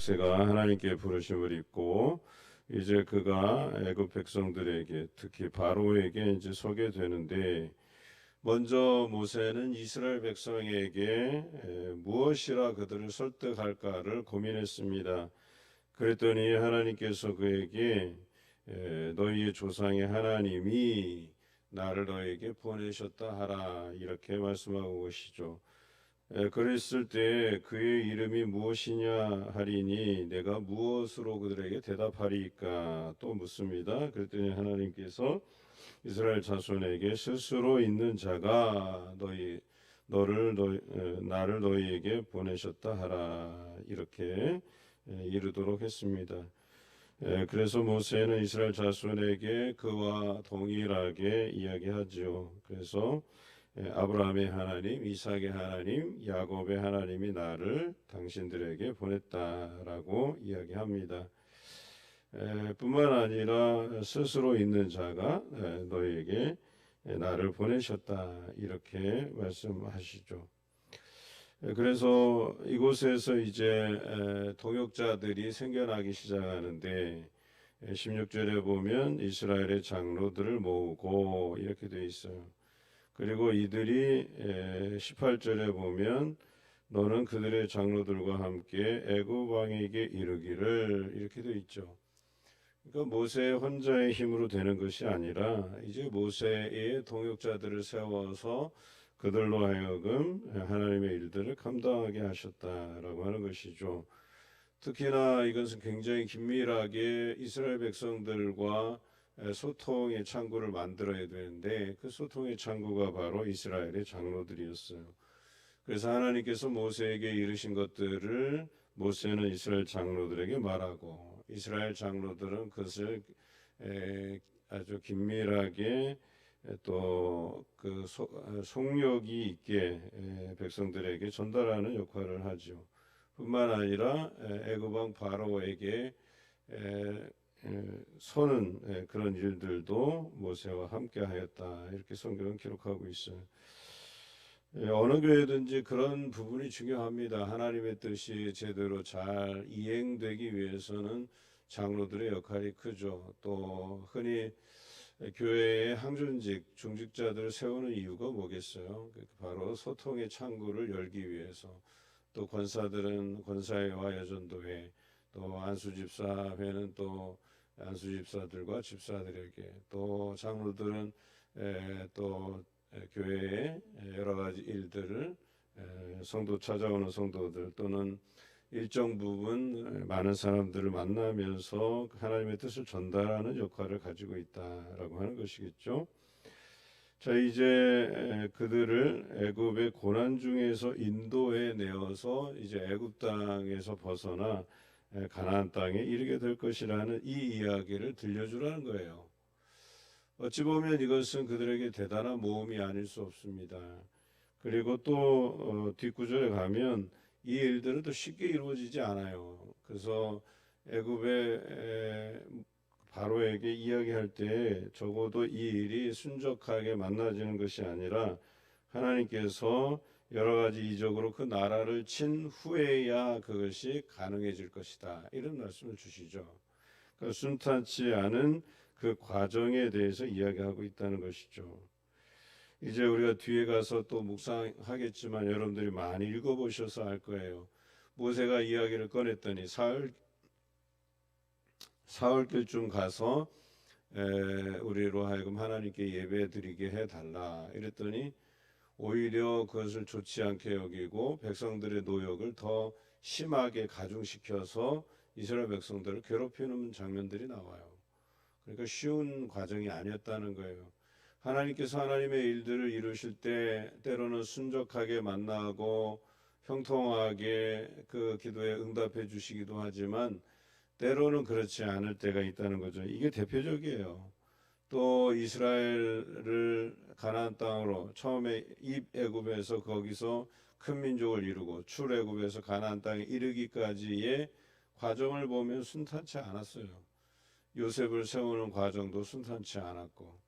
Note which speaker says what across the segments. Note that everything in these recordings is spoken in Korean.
Speaker 1: 모세가 하나님께 부르심을 입고 이제 그가 애굽 백성들에게 특히 바로에게 이제 서게 되는데 먼저 모세는 이스라엘 백성에게 에, 무엇이라 그들을 설득할까를 고민했습니다. 그랬더니 하나님께서 그에게 에, 너희의 조상의 하나님이 나를 너에게 보내셨다 하라 이렇게 말씀하고 계시죠. 에, 그랬을 때 그의 이름이 무엇이냐 하리니 내가 무엇으로 그들에게 대답하리까 또 묻습니다. 그랬더니 하나님께서 이스라엘 자손에게 스스로 있는 자가 너희 너를 너희, 에, 나를 너희에게 보내셨다 하라 이렇게 에, 이르도록 했습니다. 에, 그래서 모세는 이스라엘 자손에게 그와 동일하게 이야기하지요. 그래서 에, 아브라함의 하나님, 이삭의 하나님, 야곱의 하나님이 나를 당신들에게 보냈다라고 이야기합니다. 에, 뿐만 아니라 스스로 있는 자가 에, 너에게 에, 나를 보내셨다 이렇게 말씀하시죠. 에, 그래서 이곳에서 이제 에, 동역자들이 생겨나기 시작하는데 에, 16절에 보면 이스라엘의 장로들을 모으고 이렇게 돼 있어요. 그리고 이들이 에, 18절에 보면 너는 그들의 장로들과 함께 애굽 왕에게 이르기를 이렇게 돼 있죠. 그러니까 모세 혼자의 힘으로 되는 것이 아니라 이제 모세의 동역자들을 세워서 그들로 하여금 하나님의 일들을 감당하게 하셨다라고 하는 것이죠. 특히나 이것은 굉장히 긴밀하게 이스라엘 백성들과 소통의 창구를 만들어야 되는데 그 소통의 창구가 바로 이스라엘의 장로들이었어요. 그래서 하나님께서 모세에게 이르신 것들을 모세는 이스라엘 장로들에게 말하고 이스라엘 장로들은 그것을 에, 아주 긴밀하게 또그 속력이 있게 에, 백성들에게 전달하는 역할을 하죠. 뿐만 아니라 애굽 왕 바로에게 에, 서는 에, 그런 일들도 모세와 함께 하였다. 이렇게 성경은 기록하고 있어요. 예, 어느 교회든지 그런 부분이 중요합니다. 하나님의 뜻이 제대로 잘 이행되기 위해서는 장로들의 역할이 크죠. 또 흔히 교회의 항존직 중직자들을 세우는 이유가 뭐겠어요? 바로 소통의 창구를 열기 위해서 또 권사들은 권사회와 여전도회 또 안수집사회는 또 안수집사들과 집사들에게 또 장로들은 또 교회의 여러 가지 일들을 성도 찾아오는 성도들 또는 일정 부분 많은 사람들을 만나면서 하나님의 뜻을 전달하는 역할을 가지고 있다라고 하는 것이겠죠. 자 이제 그들을 애굽의 고난 중에서 인도해 내어서 이제 애굽 땅에서 벗어나 가나안 땅에 이르게 될 것이라는 이 이야기를 들려주라는 거예요. 어찌 보면 이것은 그들에게 대단한 모험이 아닐 수 없습니다. 그리고 또 어, 뒷구절에 가면 이 일들은 또 쉽게 이루어지지 않아요. 그래서 애굽의 바로에게 이야기할 때 적어도 이 일이 순적하게 만나지는 것이 아니라 하나님께서 여러 가지 이적으로 그 나라를 친 후에야 그것이 가능해질 것이다. 이런 말씀을 주시죠. 그 순탄치 않은 그 과정에 대해서 이야기하고 있다는 것이죠. 이제 우리가 뒤에 가서 또 묵상하겠지만 여러분들이 많이 읽어보셔서 알 거예요. 모세가 이야기를 꺼냈더니 사흘 사흘길쯤 가서 에, 우리로 하여금 하나님께 예배드리게 해달라 이랬더니 오히려 그것을 좋지 않게 여기고 백성들의 노역을 더 심하게 가중시켜서 이스라엘 백성들을 괴롭히는 장면들이 나와요. 그러니까 쉬운 과정이 아니었다는 거예요. 하나님께서 하나님의 일들을 이루실 때 때로는 순적하게 만나고 형통하게 그 기도에 응답해 주시기도 하지만 때로는 그렇지 않을 때가 있다는 거죠. 이게 대표적이에요. 또 이스라엘을 가나안 땅으로 처음에 입애굽에서 거기서 큰 민족을 이루고 출애굽에서 가나안 땅에 이르기까지의 과정을 보면 순탄치 않았어요. 요셉을 세우는 과정도 순탄치 않았고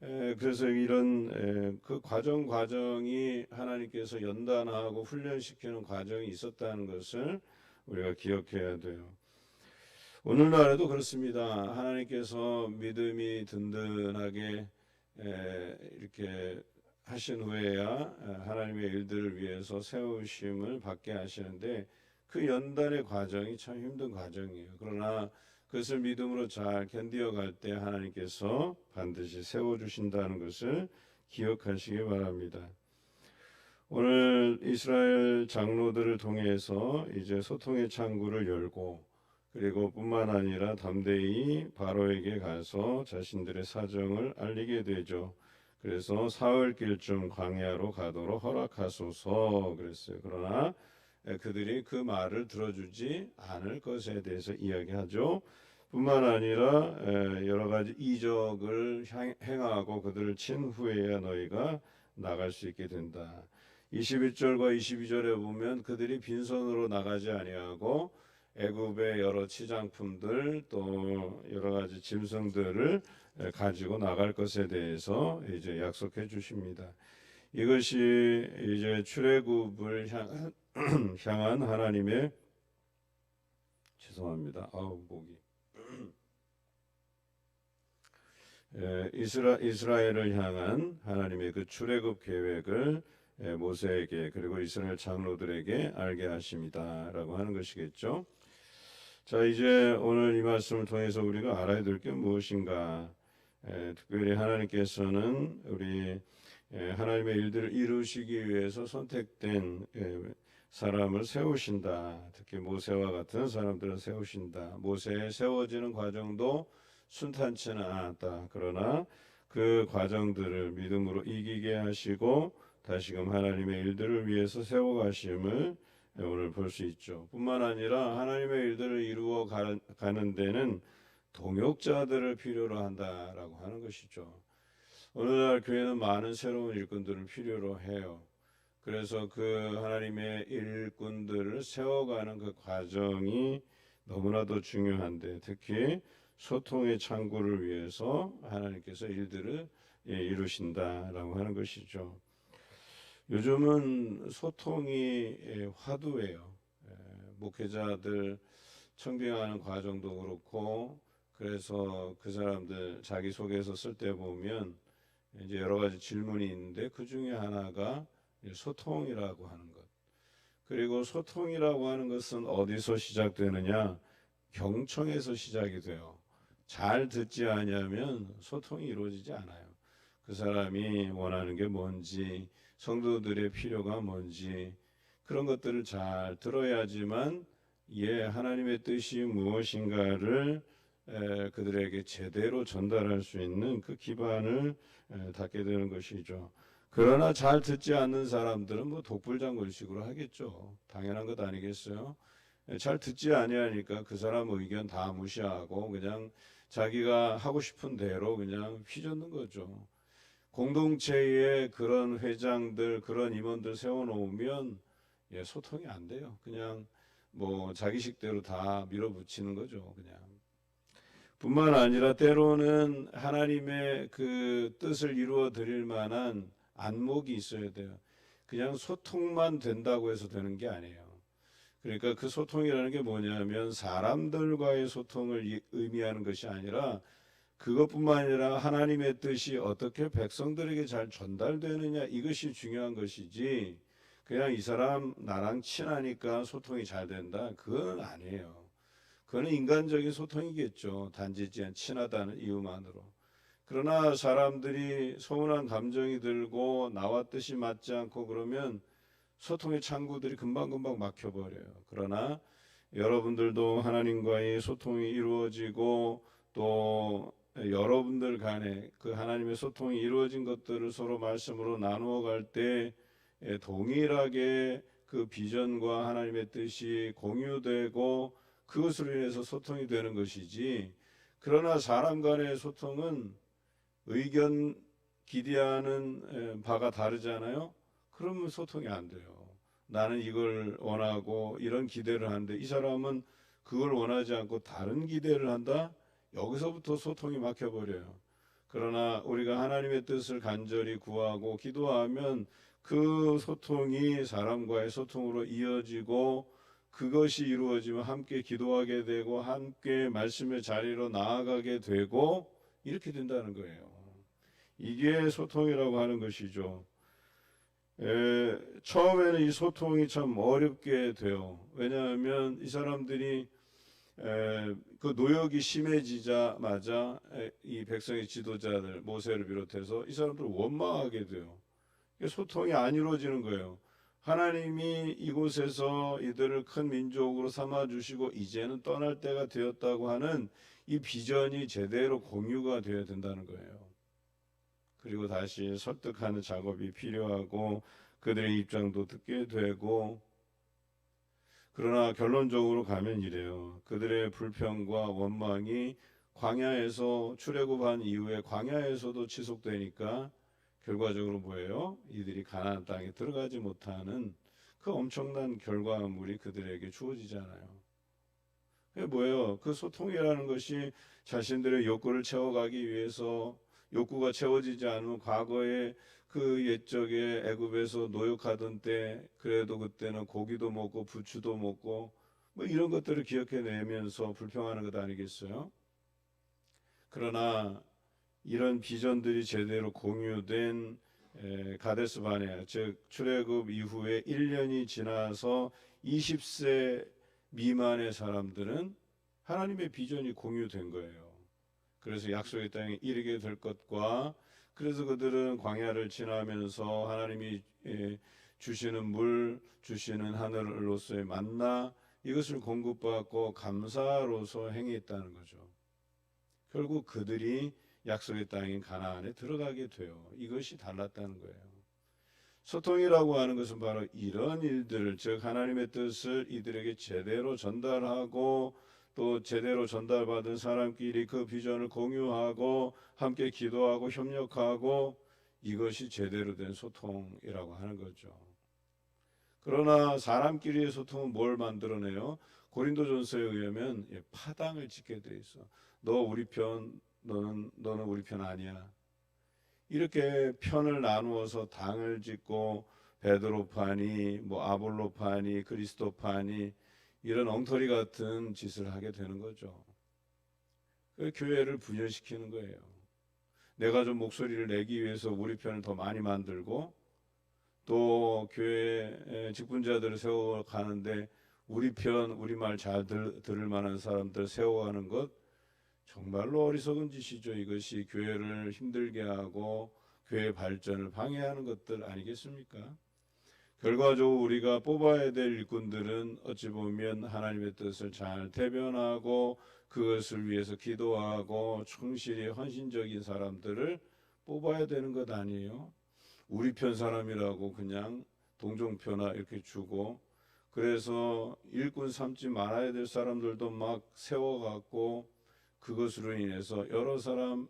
Speaker 1: 그래서 이런 그 과정 과정이 하나님께서 연단하고 훈련시키는 과정이 있었다는 것을 우리가 기억해야 돼요. 오늘날에도 그렇습니다. 하나님께서 믿음이 든든하게 에, 이렇게 하신 후에야 에, 하나님의 일들을 위해서 세우심을 받게 하시는데 그 연단의 과정이 참 힘든 과정이에요. 그러나 그것을 믿음으로 잘 견디어 갈 때 하나님께서 반드시 세워 주신다는 것을 기억하시기 바랍니다. 오늘 이스라엘 장로들을 통해서 이제 소통의 창구를 열고 그리고 뿐만 아니라 담대히 바로에게 가서 자신들의 사정을 알리게 되죠. 그래서 사흘길쯤 광야로 가도록 허락하소서 그랬어요. 그러나 그들이 그 말을 들어주지 않을 것에 대해서 이야기하죠. 뿐만 아니라 여러 가지 이적을 행하고 그들을 친 후에야 너희가 나갈 수 있게 된다. 21절과 22절에 보면 그들이 빈손으로 나가지 아니하고 애굽의 여러 치장품들 또 여러 가지 짐승들을 가지고 나갈 것에 대해서 이제 약속해 주십니다. 이것이 이제 출애굽을 향한, 향한 하나님의 죄송합니다. 아우 목이 에, 이스라 이스라엘을 향한 하나님의 그 출애굽 계획을 에, 모세에게 그리고 이스라엘 장로들에게 알게 하십니다라고 하는 것이겠죠. 자 이제 오늘 이 말씀을 통해서 우리가 알아야 될 게 무엇인가? 에, 특별히 하나님께서는 우리 에, 하나님의 일들을 이루시기 위해서 선택된 에, 사람을 세우신다. 특히 모세와 같은 사람들을 세우신다. 모세의 세워지는 과정도 순탄치는 않았다. 그러나 그 과정들을 믿음으로 이기게 하시고 다시금 하나님의 일들을 위해서 세워가심을 오늘 볼 수 있죠. 뿐만 아니라 하나님의 일들을 이루어 가는 데는 동역자들을 필요로 한다라고 하는 것이죠. 오늘날 교회는 많은 새로운 일꾼들을 필요로 해요. 그래서 그 하나님의 일꾼들을 세워가는 그 과정이 너무나도 중요한데 특히 소통의 창구를 위해서 하나님께서 일들을 예, 이루신다라고 하는 것이죠. 요즘은 소통이 예, 화두예요. 예, 목회자들 청빙하는 과정도 그렇고 그래서 그 사람들 자기 소개서 쓸 때 보면 이제 여러 가지 질문이 있는데 그 중에 하나가 소통이라고 하는 것. 그리고 소통이라고 하는 것은 어디서 시작되느냐? 경청에서 시작이 돼요. 잘 듣지 않으면 소통이 이루어지지 않아요. 그 사람이 원하는 게 뭔지, 성도들의 필요가 뭔지, 그런 것들을 잘 들어야지만 예, 하나님의 뜻이 무엇인가를 에, 그들에게 제대로 전달할 수 있는 그 기반을 에, 닫게 되는 것이죠. 그러나 잘 듣지 않는 사람들은 뭐 독불장군식으로 하겠죠. 당연한 것 아니겠어요? 잘 듣지 아니하니까 그 사람 의견 다 무시하고 그냥 자기가 하고 싶은 대로 그냥 휘젓는 거죠. 공동체에 그런 회장들, 그런 임원들 세워놓으면 예, 소통이 안 돼요. 그냥 뭐 자기식대로 다 밀어붙이는 거죠. 그냥. 뿐만 아니라 때로는 하나님의 그 뜻을 이루어 드릴 만한 안목이 있어야 돼요. 그냥 소통만 된다고 해서 되는 게 아니에요. 그러니까 그 소통이라는 게 뭐냐면 사람들과의 소통을 의미하는 것이 아니라 그것뿐만 아니라 하나님의 뜻이 어떻게 백성들에게 잘 전달되느냐 이것이 중요한 것이지 그냥 이 사람 나랑 친하니까 소통이 잘 된다 그건 아니에요. 그거는 인간적인 소통이겠죠. 단지 친하다는 이유만으로. 그러나 사람들이 서운한 감정이 들고 나와 뜻이 맞지 않고 그러면 소통의 창구들이 금방금방 막혀버려요. 그러나 여러분들도 하나님과의 소통이 이루어지고 또 여러분들 간에 그 하나님의 소통이 이루어진 것들을 서로 말씀으로 나누어 갈 때 동일하게 그 비전과 하나님의 뜻이 공유되고 그것으로 인해서 소통이 되는 것이지 그러나 사람 간의 소통은 의견 기대하는 바가 다르잖아요. 그러면 소통이 안 돼요. 나는 이걸 원하고 이런 기대를 하는데 이 사람은 그걸 원하지 않고 다른 기대를 한다. 여기서부터 소통이 막혀버려요. 그러나 우리가 하나님의 뜻을 간절히 구하고 기도하면 그 소통이 사람과의 소통으로 이어지고 그것이 이루어지면 함께 기도하게 되고 함께 말씀의 자리로 나아가게 되고 이렇게 된다는 거예요. 이게 소통이라고 하는 것이죠. 에, 처음에는 이 소통이 참 어렵게 돼요. 왜냐하면 이 사람들이 에, 그 노역이 심해지자마자 에, 이 백성의 지도자들 모세를 비롯해서 이 사람들을 원망하게 돼요. 소통이 안 이루어지는 거예요. 하나님이 이곳에서 이들을 큰 민족으로 삼아 주시고 이제는 떠날 때가 되었다고 하는 이 비전이 제대로 공유가 되어야 된다는 거예요. 그리고 다시 설득하는 작업이 필요하고 그들의 입장도 듣게 되고 그러나 결론적으로 가면 이래요. 그들의 불평과 원망이 광야에서 출애굽한 이후에 광야에서도 지속되니까 결과적으로 뭐예요? 이들이 가나안 땅에 들어가지 못하는 그 엄청난 결과물이 그들에게 주어지잖아요. 그게 뭐예요? 그 소통이라는 것이 자신들의 욕구를 채워가기 위해서 욕구가 채워지지 않으면 과거에 그 옛적에 애굽에서 노역하던 때 그래도 그때는 고기도 먹고 부추도 먹고 뭐 이런 것들을 기억해내면서 불평하는 것 아니겠어요? 그러나 이런 비전들이 제대로 공유된 에, 가데스 바네아 즉 출애굽 이후에 1년이 지나서 20세 미만의 사람들은 하나님의 비전이 공유된 거예요. 그래서 약속의 땅에 이르게 될 것과 그래서 그들은 광야를 지나면서 하나님이 에, 주시는 물, 주시는 하늘로서의 만나 이것을 공급받고 감사로서 행했다는 거죠. 결국 그들이 약속의 땅인 가나안에 들어가게 돼요. 이것이 달랐다는 거예요. 소통이라고 하는 것은 바로 이런 일들을 즉 하나님의 뜻을 이들에게 제대로 전달하고 또 제대로 전달받은 사람끼리 그 비전을 공유하고 함께 기도하고 협력하고 이것이 제대로 된 소통이라고 하는 거죠. 그러나 사람끼리의 소통은 뭘 만들어내요? 고린도전서에 의하면 예, 파당을 짓게 돼 있어. 너 우리 편, 너는 너는 우리 편 아니야. 이렇게 편을 나누어서 당을 짓고 베드로파니, 뭐 아볼로파니, 그리스도파니 이런 엉터리 같은 짓을 하게 되는 거죠. 그 교회를 분열시키는 거예요. 내가 좀 목소리를 내기 위해서 우리 편을 더 많이 만들고 또 교회 직분자들을 세워가는데 우리 편, 우리 말 잘 들을 만한 사람들 세워가는 것 정말로 어리석은 짓이죠. 이것이 교회를 힘들게 하고 교회 발전을 방해하는 것들 아니겠습니까? 결과적으로 우리가 뽑아야 될 일꾼들은 어찌 보면 하나님의 뜻을 잘 대변하고 그것을 위해서 기도하고 충실히 헌신적인 사람들을 뽑아야 되는 것 아니에요? 우리 편 사람이라고 그냥 동정표나 이렇게 주고 그래서 일꾼 삼지 말아야 될 사람들도 막 세워갖고 그것으로 인해서 여러 사람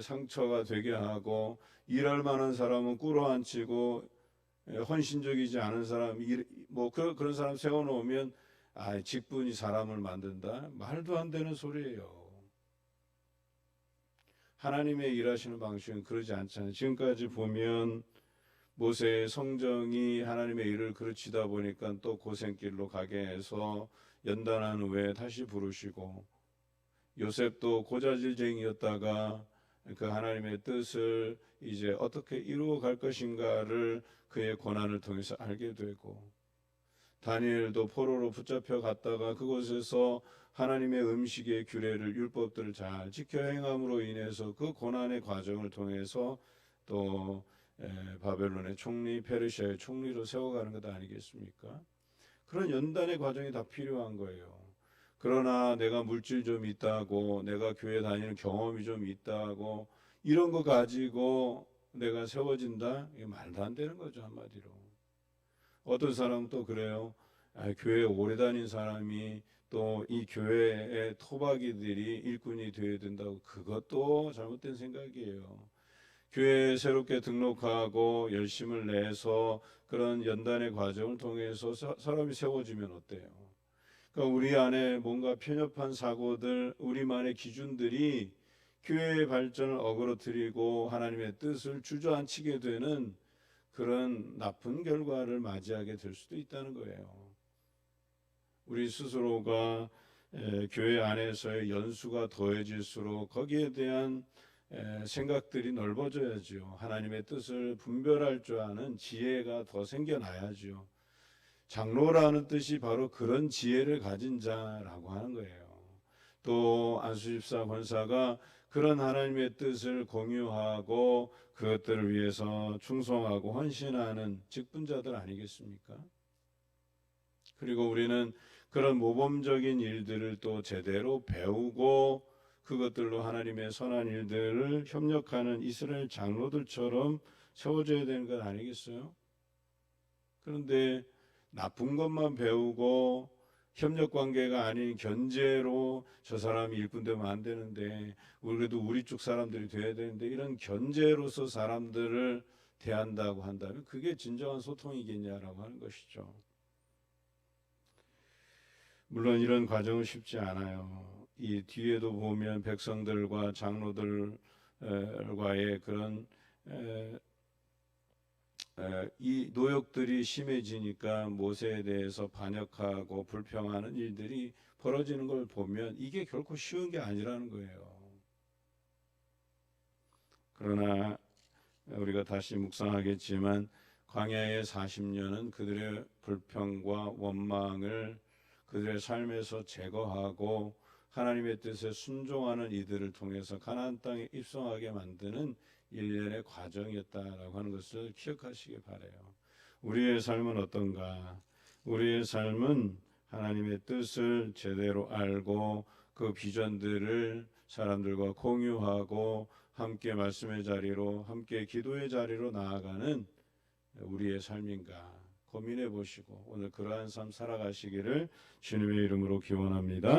Speaker 1: 상처가 되게 하고 일할 만한 사람은 꿇어앉히고 헌신적이지 않은 사람 뭐 그런 그런 사람 세워놓으면 아 직분이 사람을 만든다 말도 안 되는 소리예요. 하나님의 일하시는 방식은 그러지 않잖아요. 지금까지 보면 모세의 성정이 하나님의 일을 그르치다 보니까 또 고생길로 가게 해서 연단한 후에 다시 부르시고 요셉도 고자질쟁이였다가 그 하나님의 뜻을 이제 어떻게 이루어 갈 것인가를 그의 고난을 통해서 알게 되고 다니엘도 포로로 붙잡혀 갔다가 그곳에서 하나님의 음식의 규례를 율법들을 잘 지켜 행함으로 인해서 그 고난의 과정을 통해서 또 에, 바벨론의 총리 페르시아의 총리로 세워가는 것 아니겠습니까? 그런 연단의 과정이 다 필요한 거예요. 그러나 내가 물질 좀 있다고 내가 교회 다니는 경험이 좀 있다고 이런 거 가지고 내가 세워진다? 이게 말도 안 되는 거죠 한마디로. 어떤 사람은 또 그래요. 아, 교회 오래 다닌 사람이 또 이 교회의 토박이들이 일꾼이 되어야 된다고 그것도 잘못된 생각이에요. 교회에 새롭게 등록하고 열심을 내서 그런 연단의 과정을 통해서 사, 사람이 세워지면 어때요? 그러니까 우리 안에 뭔가 편협한 사고들, 우리만의 기준들이 교회의 발전을 어그러뜨리고 하나님의 뜻을 주저앉히게 되는 그런 나쁜 결과를 맞이하게 될 수도 있다는 거예요. 우리 스스로가 에, 교회 안에서의 연수가 더해질수록 거기에 대한 에, 생각들이 넓어져야지요. 하나님의 뜻을 분별할 줄 아는 지혜가 더 생겨나야지요. 장로라는 뜻이 바로 그런 지혜를 가진 자라고 하는 거예요. 또 안수집사 권사가 그런 하나님의 뜻을 공유하고 그것들을 위해서 충성하고 헌신하는 직분자들 아니겠습니까? 그리고 우리는 그런 모범적인 일들을 또 제대로 배우고 그것들로 하나님의 선한 일들을 협력하는 이스라엘 장로들처럼 세워져야 되는 것 아니겠어요? 그런데 나쁜 것만 배우고 협력 관계가 아닌 견제로 저 사람이 일꾼 되면 안 되는데 우리도 우리 쪽 사람들이 돼야 되는데 이런 견제로서 사람들을 대한다고 한다면 그게 진정한 소통이겠냐라고 하는 것이죠. 물론 이런 과정은 쉽지 않아요. 이 뒤에도 보면 백성들과 장로들과의 그런 이 노역들이 심해지니까 모세에 대해서 반역하고 불평하는 일들이 벌어지는 걸 보면 이게 결코 쉬운 게 아니라는 거예요. 그러나 우리가 다시 묵상하겠지만 광야의 40년은 그들의 불평과 원망을 그들의 삶에서 제거하고 하나님의 뜻에 순종하는 이들을 통해서 가나안 땅에 입성하게 만드는 일련의 과정이었다라고 하는 것을 기억하시기 바래요. 우리의 삶은 어떤가? 우리의 삶은 하나님의 뜻을 제대로 알고 그 비전들을 사람들과 공유하고 함께 말씀의 자리로 함께 기도의 자리로 나아가는 우리의 삶인가 고민해 보시고 오늘 그러한 삶 살아가시기를 주님의 이름으로 기원합니다.